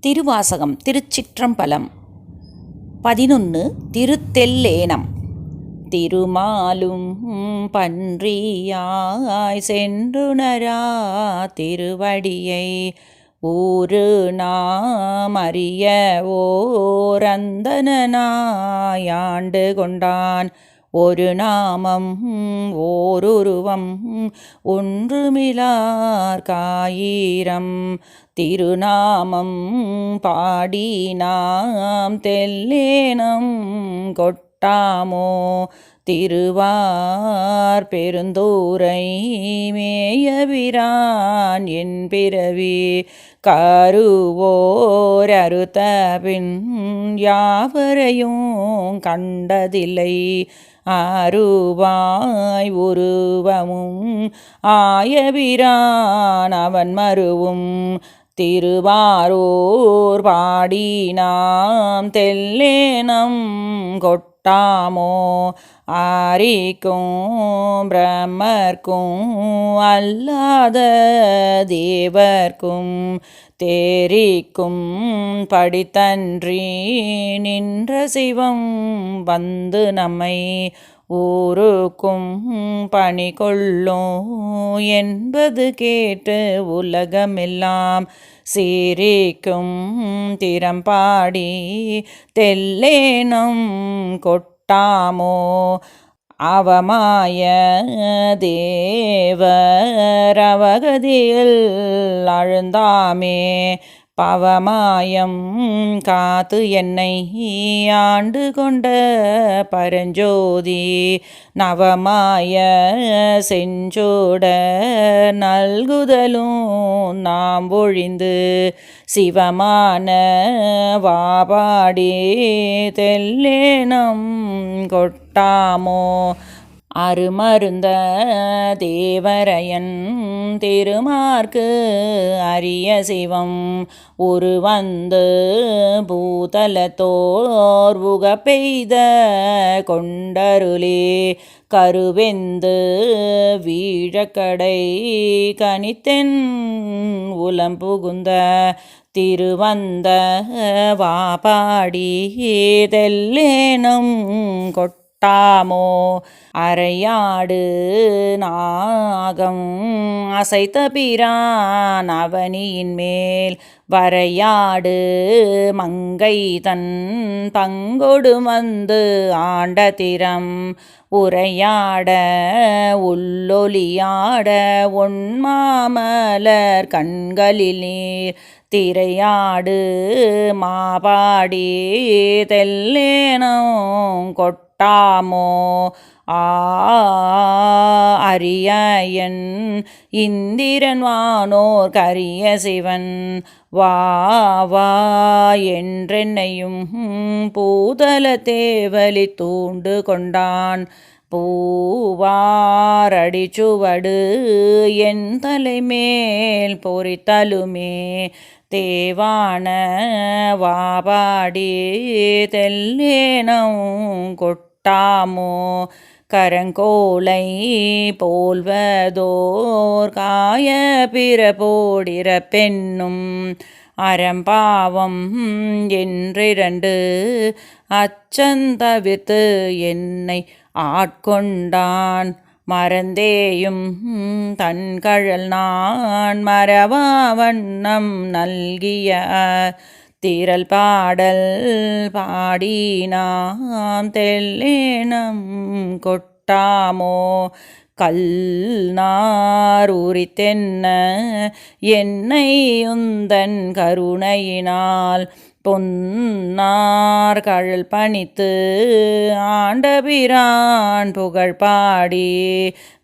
திருவாசகம் திருச்சிற்றம்பலம். பதினொன்று திருத்தெல்லேனம். திருமாலும் பன்றியாய் சென்றுணரா திருவடியை ஊரு நாம் அறிய ஓரந்தனாயாண்டு கொண்டான். ஒரு நாமம் ஓருருவம் ஒன்றுமிலார் காயிரம். திருநாமம் பாடி நாம் தெல்லேனம் கொட்டாமோ திருவார் பெருந்தூரை மேயபிரான் என் பிறவி. கருவோர் அறுத்த பின் யாவரையும் கண்டதில்லை. அருவாய் உருவமும் ஆயபிரான் அவன் மருவும். திருவாரூர் பாடி நாம் தெல்லேனம் கொட்டாமோ ஆரிக்கும் பிரம்மர்க்கும் அல்லாத தேவர்க்கும் தேரிக்கும் படித்தன்றி நின்ற சிவம் வந்து நம்மை ஊருக்கும் பணி கொள்ளும் என்பது கேட்டு உலகமெல்லாம் சீரிக்கும் திறம்பாடி தெல்லேனும் கொட்டாமோ அவமாய தேவரவகதியில் அழுந்தாமே பவமாயம் காத்து என்னை ஆண்டு கொண்ட பரஞ்சோதி நவமாய செஞ்சோட நல்குதலும் நாம் ஒழிந்து சிவமான வாபாடி தெல்லேனம் கொட்டாமோ அருமருந்த தேவரையன் திருமார்க்கு அரிய சிவம். ஒரு வந்து பூதலத்தோர் உக பெய்த கொண்டருளே கருவெந்து வீழக்கடை கனித்தென் உலம் புகுந்த திருவந்த வாபாடி தெல்லேனும் கொட்ட கொட்டாமோ அரையாடு நாகம் அசைத்த பிரான் அவனியின் மேல் வரையாடு. மங்கை தன் தங்கொடு வந்து ஆண்ட திறம் உரையாட உள்ளொலியாட. ஒன்மாமலர் கண்களில் நீர் திரையாடு. மாபாடி தெல்லேனோ கொட்ட பட்டாமோ அரியன் இந்திரன் வானோர் கரிய சிவன். வா வா என்றென்னையும் பூதல தேவலி தூண்டு கொண்டான். பூவாரடி சுவடு என் தலைமேல் பொறித்தலுமே. தேவான வாபாடி தெல்லேனும் கொட்டு கொட்டாமோ? கரங்கோலை போல்வதோர் காய பிறபோடிற பெண்ணும் அறம்பாவம் என்றிரண்டு அச்சந்தவித்து என்னை ஆட்கொண்டான் மறந்தேயும் தன் கழல் நான் மறவா வண்ணம் நல்கிய தீரல் பாடல் பாடி நாம் தெல்லேனம் கொட்டாமோ? கல் நாரூரித்தென்ன என்னை உந்தன் கருணையினால் பொன்னார் கழல் பணித்து ஆண்டபிரான் புகழ் பாடி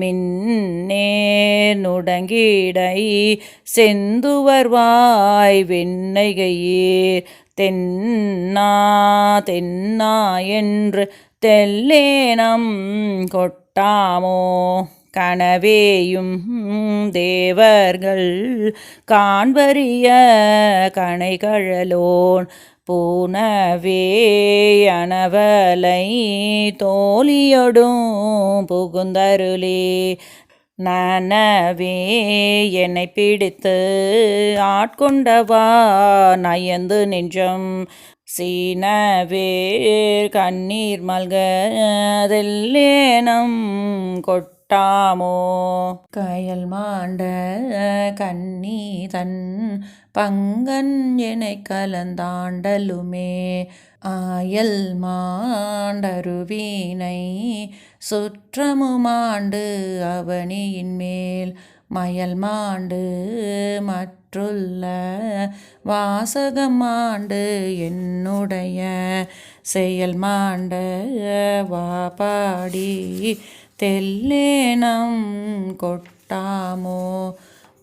மின்னேர் நுடங்கிடை செந்துவர்வாய் வெண்ணைகையீர் தென்னா தென்னா என்று தெல்லேனம் கொட்டாமோ கனவேயும் தேவர்கள் காண்பறிய கணைகழலோன் பூனவே அனவலை தோழியொடும் புகுந்தருளே. நனவே என்னை பிடித்து ஆட்கொண்டவா நயந்து நெஞ்சம் சீனவேர் கண்ணீர் மல்கதெல்லேனம் டாமோ கயல் மாண்ட கண்ணி தன் பங்கன் எனை கலந்தாண்டலுமே. ஆயல் மாண்டருவீனை சுற்றமுமாண்டு அவனியின் மேல். மயல் மாண்டு மற்றுள்ள வாசகமாண்டு என்னுடைய. செயல் மாண்ட வாபாடி தெல்லேனம் கொட்டாமோ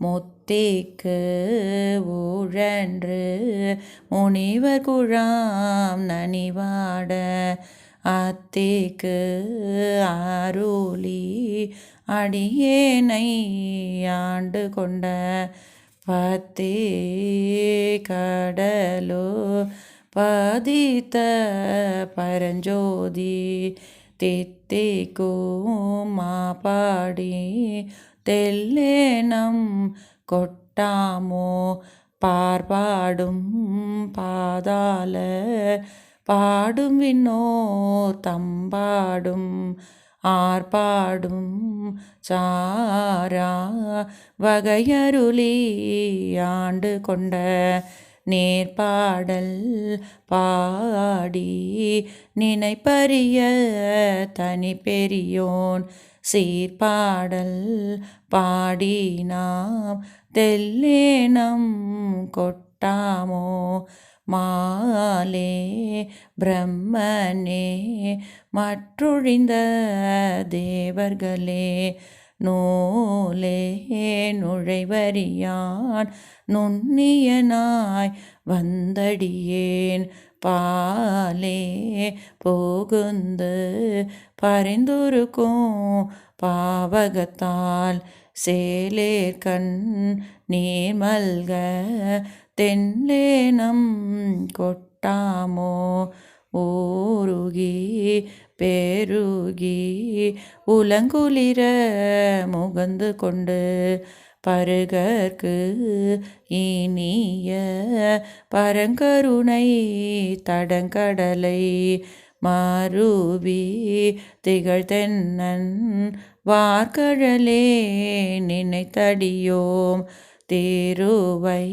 முத்திக்கு ஊழன்று முனிவர் குழாம் நனிவாட அத்திக்கு ஆருளி அடியேனை ஆண்டு கொண்ட பத்தி கடலோ பதித்த பரஞ்சோதி தித்திக்கும் மாபாடி தெல்லேனம் கொட்டாமோ பார்பாடும் பாதால பாடும் விண்ணோர் தம்பாடும் ஆர்பாடும் சாரா வகையருளி ஆண்டு கொண்ட நேர்பாடல் பாடி நினைப்பறிய தனி பெரியோன் சீர்பாடல் பாடி நாம் தெல்லேனம் கொட்டாமோ? மாலே பிரம்மனே மற்றொழிந்த தேவர்களே நூலே நுழைவறியான். நுண்ணியனாய் வந்தடியேன். பாலே போகுந்து பரிந்துருக்கும் பாவகத்தால் சேலேற்கண் நீர்மல்க தென்லேனம் கொட்டாமோ ஊருகி பெருகி உலங்குளிர முகந்து கொண்டு பருகற்கு இனிய பரங்கருணை தடங்கடலை மருவி திகழ்தென்னன் வார்கழலே நினைத்தடியோம் தேருவை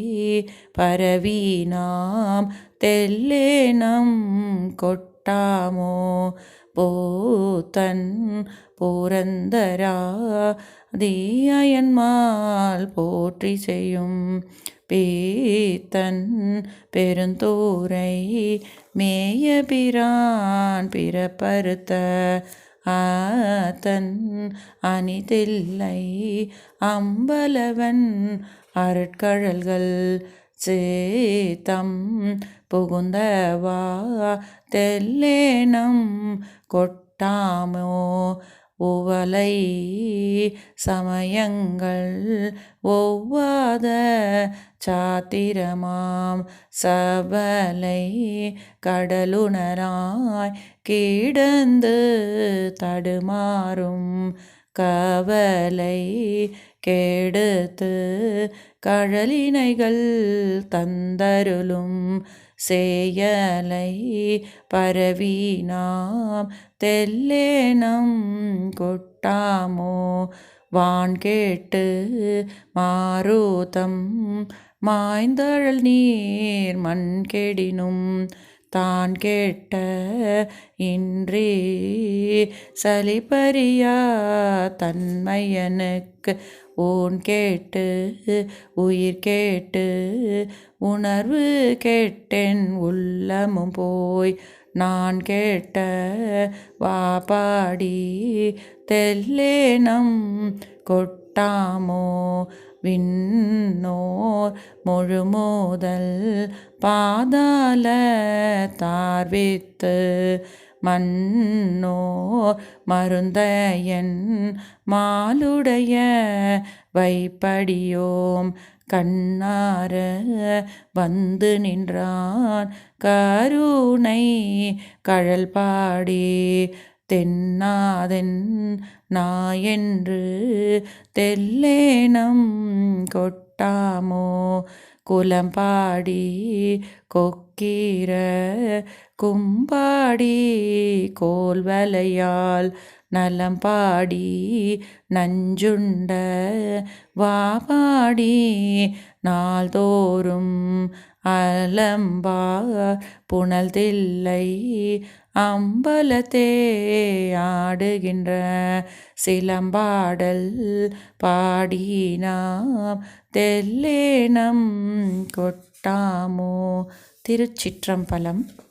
பரவி நாம் தெல்லேனம் கொட்டாமோ போத்தன் போரந்தரா தீயன்மால் போற்றி செய்யும் பீத்தன் பெருந்தூரை மேய பிரான் பிறப்பருத்த ஆத்தன் அணிதில்லை அம்பலவன் அருட்கழல்கள் சீத்தம் புகுந்தவா தெல்லேனம் கொட்டாமோ உவலை சமயங்கள் ஒவ்வாத சாத்திரமாம் சபலை கடலுணராய் கிடந்து தடுமாறும் கவலை கெடுத்து கழலினைகள் தந்தருளும் சேயலை பரவி நாம் தெல்லேனம் கொட்டாமோ? வான் கேட்டு மாரூதம் மாய்ந்தழல் நீர் மண் கெடினும் தான் கேட்ட இன்றி சலிப்பறியா தன்மையனுக்கு ஊன் கேட்டு உயிர் கேட்டு உணர்வு கேட்டேன் உள்ளமும் போய் நான் கேட்ட வாபாடி தெல்லேனம் கொட்டாமோ விண்ணோர் முழுமோதல் பாதாள தார்வித்து மண்ணோ மருந்தையன் மாலுடைய வைப்படியோம். கண்ணார வந்து நின்றான் கருணை கழல் பாடி தென்னாதென் நாயென்று தெல்லேனம் கொட்டாமோ. குலம்பாடி கொக்கீர கும்பாடி கோல்வலையால் நலம்பாடி நஞ்சுண்ட வாபாடி நாள்தோறும் அலம்பா புனல் தில்லை அம்பலத்தே ஆடுகின்ற சிலம்பாடல் பாடினாம். தெல்லேனம் கொட்டாமோ திருச்சிற்றம்பலம்